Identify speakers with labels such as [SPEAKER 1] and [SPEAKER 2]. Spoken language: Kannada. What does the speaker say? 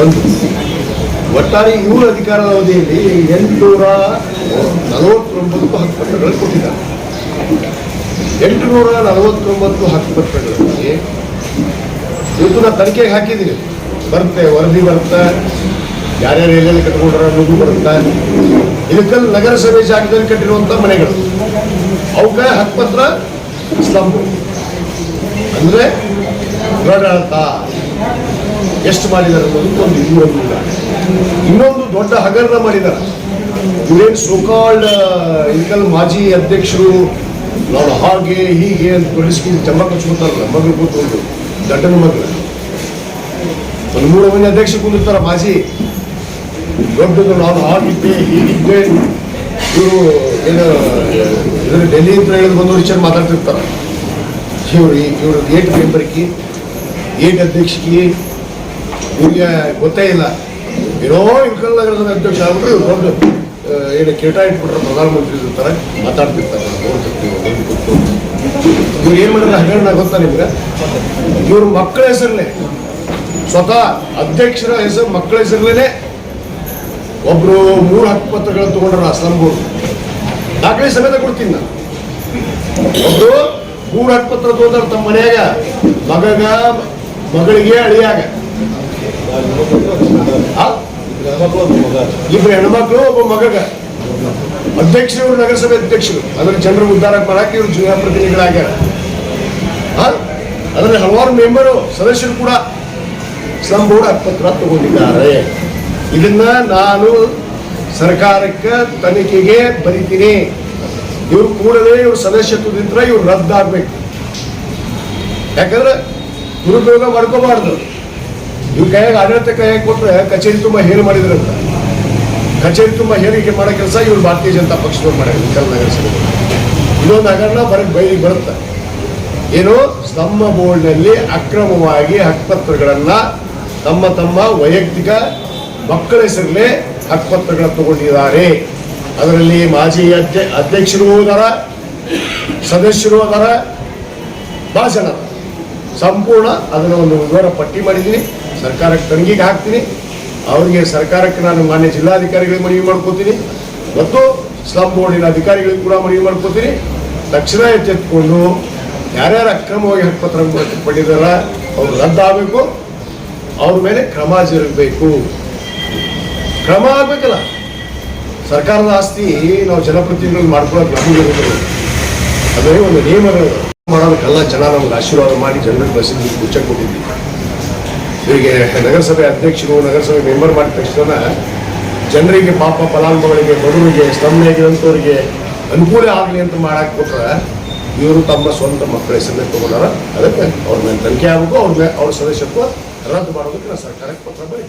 [SPEAKER 1] ಒಂದು ಒಟ್ಟಾರೆ ಇವರು ಅಧಿಕಾರದ ಅವಧಿಯಲ್ಲಿ ಎಂಟುನೂರ ನಲವತ್ತೊಂಬತ್ತು ಹಕ್ಕುಪತ್ರಗಳು ಕೊಟ್ಟಿದ್ದಾರೆ. ಎಂಟುನೂರ ನಲವತ್ತೊಂಬತ್ತು ಹಕ್ಕುಪತ್ರಗಳಲ್ಲಿ ಇವತ್ತು ನಾನು ತನಿಖೆಗೆ ಹಾಕಿದ್ದೀನಿ ಬರುತ್ತೆ, ವರದಿ ಬರುತ್ತೆ, ಯಾರ್ಯಾರು ಎಲ್ಲೆಲ್ಲಿ ಕಟ್ಕೊಂಡ್ರ ಅನ್ನೋದು ಬರುತ್ತೆ. ಇದಕ್ಕಲ್ಲಿ ನಗರಸಭೆ ಜಾಗದಲ್ಲಿ ಕಟ್ಟಿರುವಂಥ ಮನೆಗಳು. ಅವಕ್ಕೆ ಹಕ್ಕುಪತ್ರ ಸ್ಲಂಬ್ ಅಂದರೆ ಗೃಹಾಡಳಿತ ಎಷ್ಟು ಮಾಡಿದ್ದಾರೆ ಅನ್ನೋದು ಒಂದು ಇದು ಒಂದು. ಇನ್ನೊಂದು ದೊಡ್ಡ ಹಗರಣ ಮಾಡಿದ್ದಾರೆ. ಇವರೇನು ಸೋಕಾಲ್ಡ್ ಇನ್ಕಲ್ ಮಾಜಿ ಅಧ್ಯಕ್ಷರು ನಾವು ಹಾಗೆ ಹೀಗೆ ಅಂತ ತೊಡಗಿಸ್ಕೊಂಡು ಜಮ್ಮ ಕಚ್ಕೊತಾರಲ್ಲ ಮಗಳು ಕೂತ್ಕೊಂಡು ದಡ್ಡನ ಮಗಳು. ಒಂದು ಮೂರು ಮಂದಿ ಅಧ್ಯಕ್ಷ ಕೂತಿರ್ತಾರ ಮಾಜಿ. ದೊಡ್ಡದು ನಾನು ಹಾಗಿದ್ದೆ ಹೀಗಿದ್ದೆ ಇವರು ಏನು ಇದ್ರ ಡೆಲ್ಲಿ ಅಂತ ಹೇಳಿದ್ ಬಂದು ವಿಚಾರ ಮಾತಾಡ್ತಿರ್ತಾರೆ. ಇವರು ಇವರು ಏಟ್ ಮೆಂಬರ್ಗೆ ಏಟ್ ಅಧ್ಯಕ್ಷಕಿ ಇವ್ರಿಗೆ ಗೊತ್ತೇ ಇಲ್ಲ. ಏನೋ ನಗರದ ಅಧ್ಯಕ್ಷ ಆಗ್ಬಿಟ್ಟು ದೊಡ್ಡ ಏನು ಕೇಟ ಇಟ್ಬಿಟ್ರೆ ಪ್ರಧಾನಮಂತ್ರಿ ಇರ್ತಾರೆ ಮಾತಾಡ್ತಿರ್ತಾರೆ. ಇವ್ರು ಏನು ಮಾಡಿದ್ರೆ ಹಗರಣ ಗೊತ್ತಾ ನಿಮ್ಗೆ? ಇವ್ರ ಮಕ್ಕಳ ಹೆಸರಲ್ಲೇ ಸ್ವತಃ ಅಧ್ಯಕ್ಷರ ಹೆಸರು ಮಕ್ಕಳ ಹೆಸರಲ್ಲೇ ಒಬ್ರು ಮೂರು ಹಕ್ಕುಪತ್ರಗಳನ್ನು ತಗೊಂಡ್ರ ಅಸ್ಲಾಂಗೋರು ದಾಖಲೆ ಸಮೇತ ಕೊಡ್ತೀನಿ ನಾನು. ಒಬ್ರು ಮೂರು ಹಕ್ಕುಪತ್ರ ತಗೊಂಡ್ರ ತಮ್ಮ ಮನೆಯಾಗ, ಮಗಗ, ಮಗಳಿಗೆ ಅಳಿಯಾಗ? ಇಬ್ರು ಹೆಣ್ಮಕ್ಳು, ಒಬ್ಬ ಮಗಗ. ಅಧ್ಯಕ್ಷರು, ನಗರಸಭೆ ಅಧ್ಯಕ್ಷರು. ಅದರ ಜನರ ಉದ್ಧಾರ ಮಾಡಕ್ಕೆ ಇವರು ಜನಪ್ರತಿನಿಧಿಗಳಾಗ್ಯಾರ? ಅದರಲ್ಲಿ ಹಲವಾರು ಮೆಂಬರು, ಸದಸ್ಯರು ಕೂಡ ಸ್ಲಂ ಬೋರ್ಡ್ ಹಕ್ಕುಪತ್ರ ತಗೊಂಡಿದ್ದಾರೆ. ಇದನ್ನ ನಾನು ಸರ್ಕಾರಕ್ಕೆ ತನಿಖೆಗೆ ಬರಿತೀನಿ. ಇವ್ರು ಕೂಡಲೇ ಇವ್ರ ಸದಸ್ಯತ್ವದಿಂದ ಇವ್ರು ರದ್ದಾಗಬೇಕು. ಯಾಕಂದ್ರೆ ದುರುಪಯೋಗ ಮಾಡ್ಕೋಬಾರ್ದು. ಇವ್ರ ಕೈಯಾಗ ಆಡಳಿತ ಕೈಯಾಗಿ ಕೊಟ್ಟರೆ ಕಚೇರಿ ತುಂಬ ಹೇಳಿ ಮಾಡಿದ್ರಂತ. ಕಚೇರಿ ತುಂಬ ಹೇರಿಕೆ ಮಾಡೋ ಕೆಲಸ ಇವ್ರು ಭಾರತೀಯ ಜನತಾ ಪಕ್ಷದವ್ರು ಮಾಡ್ಯಾರ ವಿಕಲ್ ನಗರಸಭೆ ಇದೊಂದು ಹಗರಣ ಬರಕ್ ಬೈ ಬರುತ್ತೆ. ಏನು? ನಮ್ಮ ಬೋರ್ಡ್ನಲ್ಲಿ ಅಕ್ರಮವಾಗಿ ಹಕ್ಕುಪತ್ರಗಳನ್ನ ತಮ್ಮ ತಮ್ಮ ವೈಯಕ್ತಿಕ ಮಕ್ಕಳ ಹೆಸರಲ್ಲೇ ಹಕ್ಕುಪತ್ರಗಳನ್ನು ತಗೊಂಡಿದ್ದಾರೆ. ಅದರಲ್ಲಿ ಮಾಜಿ ಅಧ್ಯ ಅಧ್ಯಕ್ಷರು ಅದಾರ ಸದಸ್ಯರು ಅದಾರ ಭಾಳ. ಸಂಪೂರ್ಣ ಅದನ್ನು ಒಂದು ವಿವರ ಪಟ್ಟಿ ಮಾಡಿದ್ದೀನಿ. ಸರ್ಕಾರಕ್ಕೆ ತಂಗಿಗೆ ಹಾಕ್ತೀನಿ. ಅವರಿಗೆ ಸರ್ಕಾರಕ್ಕೆ ನಾನು ಮಾನ್ಯ ಜಿಲ್ಲಾಧಿಕಾರಿಗಳಿಗೆ ಮನವಿ ಮಾಡ್ಕೋತೀನಿ. ಮತ್ತು ಸ್ಲಂ ಬೋರ್ಡಿನ ಅಧಿಕಾರಿಗಳಿಗೆ ಕೂಡ ಮನವಿ ಮಾಡ್ಕೋತೀನಿ. ತಕ್ಷಣ ಎಚ್ಚೆತ್ತುಕೊಂಡು ಯಾರ್ಯಾರು ಅಕ್ರಮವಾಗಿ ಹಕ್ಕುಪತ್ರ ಪಡೆದಾರ ಅವ್ರು ರದ್ದಾಗಬೇಕು ಅವ್ರ ಮೇಲೆ ಕ್ರಮ ಜರುಗಬೇಕು. ಕ್ರಮ ಆಗ್ಬೇಕಲ್ಲ. ಸರ್ಕಾರದ ಆಸ್ತಿ ನಾವು ಜನಪ್ರತಿನಿಧಿಗಳು ಮಾಡ್ಕೊಳ್ಳೋಕೆ. ಅದೇ ಒಂದು ನಿಯಮಗಳು ಮಾಡೋದಕ್ಕೆಲ್ಲ ಜನ ನಮ್ಗೆ ಆಶೀರ್ವಾದ ಮಾಡಿ ಜನರಿಗೆ ಬಸ್ಸಿಗೆ ಕುಚ್ಚ ಕೊಟ್ಟಿದ್ವಿ ಹೀಗೆ ನಗರಸಭೆ ಅಧ್ಯಕ್ಷರು, ನಗರಸಭೆ ಮೆಂಬರ್ ಮಾಡಿದ ತಕ್ಷಣ ಜನರಿಗೆ, ಪಾಪ ಫಲಾನುಭವಿಗಳಿಗೆ, ಬಡವರಿಗೆ ಸ್ತಂಭೆಗಿರುವಂಥವ್ರಿಗೆ ಅನುಕೂಲ ಆಗಲಿ ಅಂತ ಮಾಡಕ್ಕೆ ಕೊಟ್ರೆ ಇವರು ತಮ್ಮ ಸ್ವಂತ ಮಕ್ಕಳ ಹೆಸರನ್ನ ತಗೊಂಡಾರ. ಅದಕ್ಕೆ ಅವ್ರ ಮೇಲೆ ತನಿಖೆ ಆಗಬೇಕು, ಅವ್ರ ಅವ್ರ ಸದಸ್ಯತ್ವ ರದ್ದು ಮಾಡೋದಕ್ಕೆ ನಾನು ಸರ್ಕಾರಕ್ಕೆ ಪತ್ರ ಬರೀ